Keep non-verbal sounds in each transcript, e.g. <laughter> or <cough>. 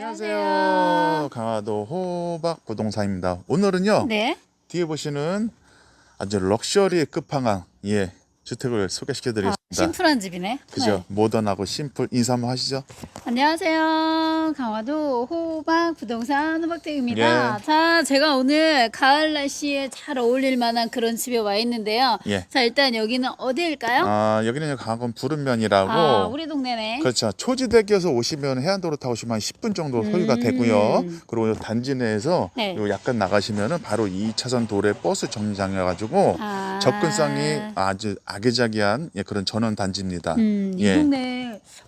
안녕하세요. 강화도 호박 부동산입니다. 오늘은요 네. 뒤에 보시는 아주 럭셔리의 끝판왕 예 주택을 소개시켜드리겠습니다. 아, 심플한 집이네. 그죠? 네. 모던하고 심플 인사 한번 하시죠. 안녕하세요. 강화도 호박 부동산 호박댁입니다. 예. 자, 제가 오늘 가을 날씨에 잘 어울릴 만한 그런 집에 와 있는데요. 예. 자, 일단 여기는 어디일까요? 아 여기는 강화군 부른면이라고 아, 우리 동네네. 그렇죠. 초지대교에서 오시면 해안도로 타오시면 한 10분 정도 소요가 음. 되고요. 그리고 단지 내에서 네. 요 약간 나가시면은 바로 2차선 도로에 버스 정류장이어가지고 아. 접근성이 아주 아 기자기한 예, 그런 전원 단지입니다. 음, 이 예. 동네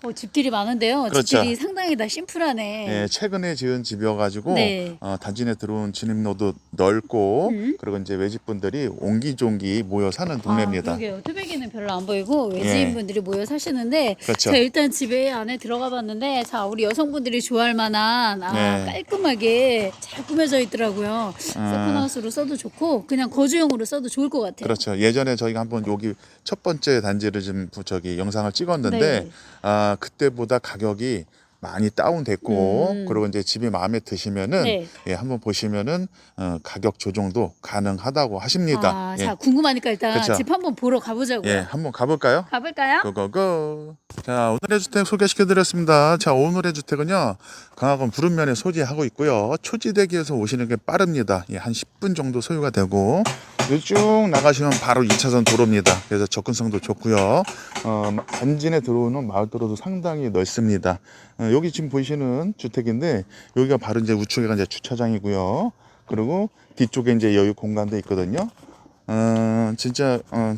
어, 집들이 많은데요. 그렇죠. 집들이 상당히 다 심플하네. 예, 최근에 지은 집이어가지고 네. 어, 단지 내 들어온 진입로도 넓고 음. 그리고 이제 외집분들이 옹기종기 모여 사는 동네입니다. 아, 그러게요. 토백이는 별로 안 보이고 외지인분들이 모여 사시는데 그렇죠. 자 일단 집에 안에 들어가 봤는데 자 우리 여성분들이 좋아할 만한 아, 네. 깔끔하게 잘 꾸며져 있더라고요. 세컨하우스로 써도 좋고 그냥 거주용으로 써도 좋을 것 같아요. 그렇죠. 예전에 저희가 한번 여기 첫 번째 단지를 좀 부- 저기 영상을 찍었는데 네. 아 그때보다 가격이 많이 다운됐고 음. 그리고 이제 집이 마음에 드시면은 네. 예, 한번 보시면은 어, 가격 조정도 가능하다고 하십니다. 아, 예. 자 궁금하니까 일단. 집 한번 보러 가보자고요. 예, 한번 가볼까요? 가볼까요? 고고고. 자, 오늘의 주택 소개시켜드렸습니다. 자, 오늘의 주택은요, 강화군 부른면에 소지하고 있고요. 초지대기에서 오시는 게 빠릅니다. 예, 한 10분 정도 소요가 되고, 쭉 나가시면 바로 2차선 도로입니다. 그래서 접근성도 좋고요. 어, 단진에 들어오는 마을도로도 상당히 넓습니다. 어, 여기 지금 보이시는 주택인데, 여기가 바로 이제 우측에가 이제 주차장이고요. 그리고 뒤쪽에 이제 여유 공간도 있거든요. 어, 진짜, 어,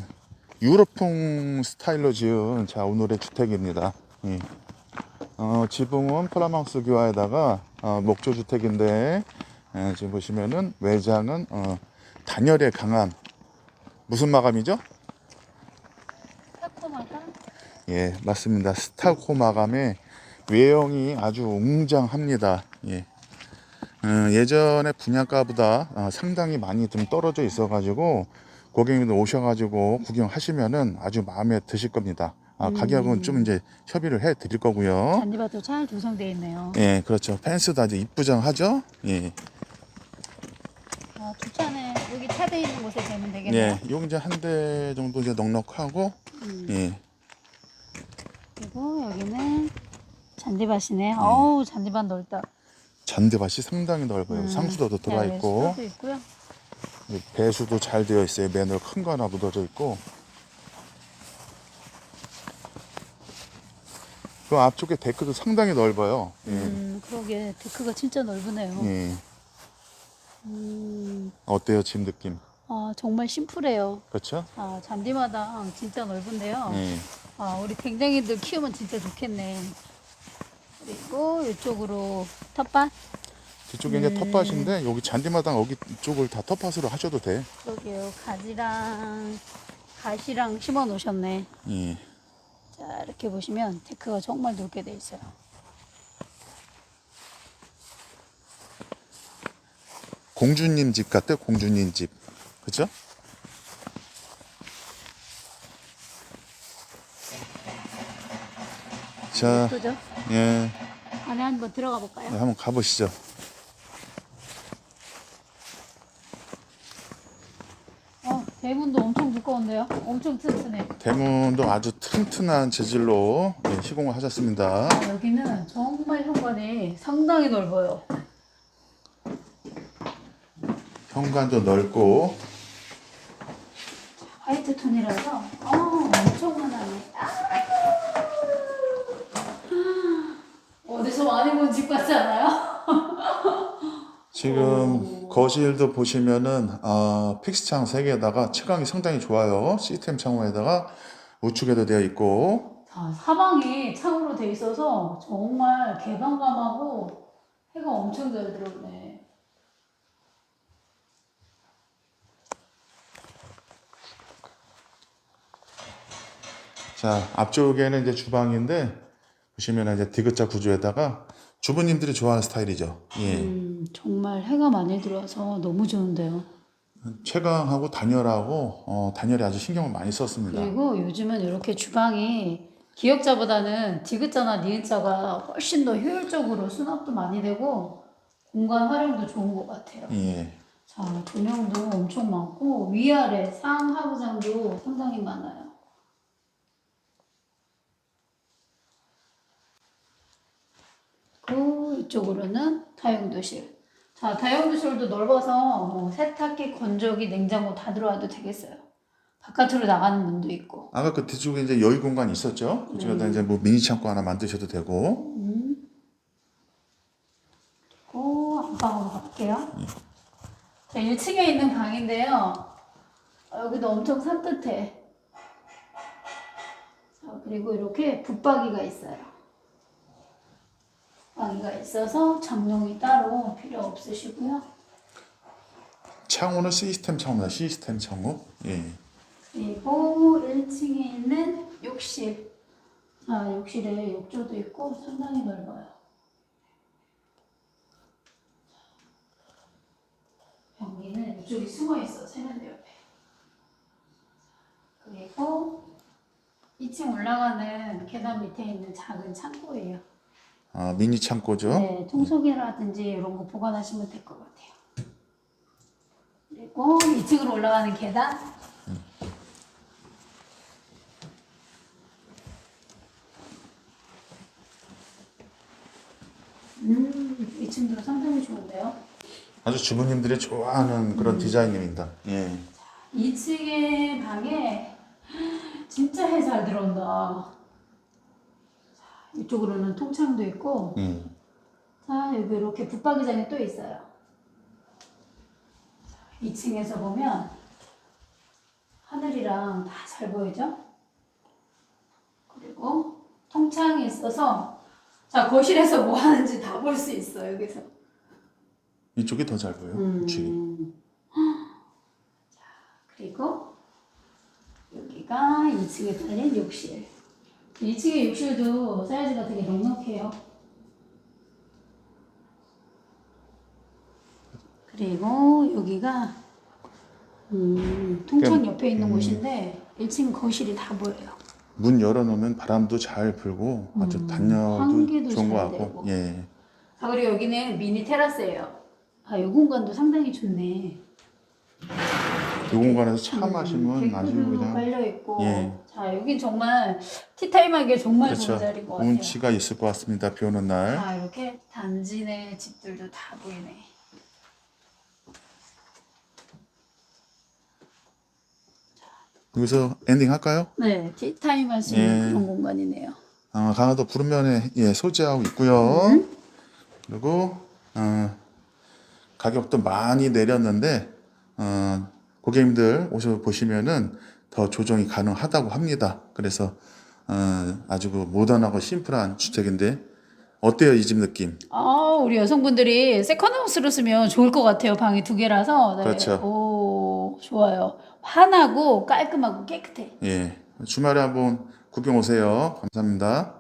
유럽풍 스타일로 지은 자 오늘의 주택입니다. 예. 어, 지붕은 플라망스 교화에다가 어, 목조 주택인데 예, 지금 보시면은 외장은 어, 단열에 강한 무슨 마감이죠? 타코마가 예 맞습니다. 스타코 마감의 외형이 아주 웅장합니다. 예. 어, 예전에 분양가보다 어, 상당히 많이 좀 떨어져 있어가지고 고객님들 오셔가지고 구경하시면은 아주 마음에 드실 겁니다. 아, 가격은 좀 이제 협의를 해 드릴 거고요. 잔디밭도 잘 조성되어 있네요. 예, 그렇죠. 펜스도 아주 이쁘장하죠. 예, 아, 주차는 여기 차대 있는 곳에 되면 되겠네요. 예, 요 이제 한대 정도 이제 넉넉하고, 음. 예, 그리고 여기는 잔디밭이네. 어우 잔디밭 넓다. 잔디밭이 상당히 넓어요. 음. 상수도도 들어와 네, 있고, 수도도 있고요. 예, 배수도 잘 되어 있어요. 맨홀 큰 거 하나 묻어져 있고. 그 앞쪽에 데크도 상당히 넓어요. 예, 음, 그러게 데크가 진짜 넓으네요. 예. 음, 어때요, 집 느낌? 아 정말 심플해요. 그렇죠? 아 잔디마당 진짜 넓은데요. 예. 아 우리 댕댕이들 키우면 진짜 좋겠네. 그리고 이쪽으로 텃밭. 뒤쪽에 이제 음. 텃밭인데 여기 잔디마당 여기 쪽을 다 텃밭으로 하셔도 돼. 그러게요. 가지랑 가시랑 심어 놓으셨네. 예. 자 이렇게 보시면 데크가 정말 넓게 돼 있어요. 공주님 집 같아, 공주님 집. 그죠? 자, 그죠? 예, 안에 한번 들어가 볼까요? 네, 한번 가보시죠. 어, 대문도 엄청 두꺼운데요? 엄청 튼튼해. 대문도 아주 튼튼한 재질로 예, 시공을 하셨습니다. 아, 여기는 정말 현관이 상당히 넓어요. 현관도 넓고, 화이트 톤이라서 어, 엄청 많아요. 어디서 많이 본 집 같지 않아요? <laughs> 지금 거실도 보시면은 아, 픽스창 3개에다가 채광이 상당히 좋아요. 시스템 창호에다가 우측에도 되어 있고 아, 사방이 창으로 돼 있어서 정말 개방감하고 해가 엄청 잘 들어오네. 자 앞쪽에는 이제 주방인데 보시면 이제 디귿자 구조에다가 주부님들이 좋아하는 스타일이죠. 예, 음, 정말 해가 많이 들어와서 너무 좋은데요. 채광하고 단열하고 어, 단열에 아주 신경을 많이 썼습니다. 그리고 요즘은 이렇게 주방이 기역자보다는 디귿자나 니은자가 훨씬 더 효율적으로 수납도 많이 되고 공간 활용도 좋은 것 같아요. 예. 자, 조명도 엄청 많고 위아래 상 하부장도 상당히 많아요. 그 이쪽으로는 다용도실. 자, 다용도실도 넓어서 뭐 세탁기, 건조기, 냉장고 다 들어와도 되겠어요. 바깥으로 나가는 문도 있고. 아까 그 뒤쪽에 이제 여유 공간이 있었죠. 그쪽에다 이제 뭐 미니 창고 하나 만드셔도 되고. 음. 그리고 안방으로 갈게요. 자, 1층에 있는 방인데요. 어, 여기도 엄청 산뜻해. 자, 그리고 이렇게 붙박이가 있어요. 붙박이가 있어서 장롱이 따로 필요 없으시고요. 창호는 시스템 창호다. 시스템 창호. 예. 그리고 1층에 있는 욕실. 자, 욕실에 욕조도 있고 상당히 넓어요. 변기는 이쪽이 숨어 있어, 세면대 옆에. 그리고 2층 올라가는 계단 밑에 있는 작은 창고예요. 아, 미니 창고죠. 네, 청소기라든지 이런 거 보관하시면 될 것 같아요. 그리고 2층으로 올라가는 계단. 음, 2층도 상당히 좋은데요. 아주 주부님들이 좋아하는 그런 디자인입니다. 예. 2층의 방에 진짜 해잘 들어온다. 자, 이쪽으로는 통창도 있고, 예. 자, 여기 이렇게 붙박이장이 또 있어요. 2층에서 보면 하늘이랑 다 잘 보이죠? 그리고 통창이 있어서 자, 거실에서 뭐 하는지 다 볼 수 있어, 여기서. 이쪽이 더 잘 보여요. 우측이. 음. 자, 그리고 여기가 2층에 달린 욕실. 2층의 욕실도 사이즈가 되게 넉넉해요. 그리고 여기가 음, 통창 옆에 있는 곳인데 1층 거실이 다 보여요. 문 열어놓으면 바람도 잘 불고 아주 음, 단열도 좋은 것잘 같고. 되고. 예. 아 그리고 여기는 미니 테라스예요. 아, 이 공간도 상당히 좋네. 이 공간에서 차 마시면 아주 데크도 그냥 깔려 있고. 예. 자 여긴 정말 티타임 하기에 정말 그렇죠. 좋은 자리인 것 같아요. 운치가 있을 것 같습니다. 비 오는 날. 자 이렇게 단지 내 집들도 다 보이네. 여기서 엔딩 할까요? 네, 티타임 할수 있는 예. 그런 공간이네요. 아, 강화도 부르면에 예, 소재하고 있고요. 음. 그리고 어, 가격도 많이 내렸는데 어, 고객님들 오셔 보시면은 더 조정이 가능하다고 합니다. 그래서 어, 아주 그 모던하고 심플한 주택인데 어때요 이 집 느낌? 아 우리 여성분들이 세컨하우스로 쓰면 좋을 것 같아요. 방이 두 개라서. 네. 그렇죠. 오 좋아요. 환하고 깔끔하고 깨끗해. 예, 주말에 한번 구경 오세요. 감사합니다.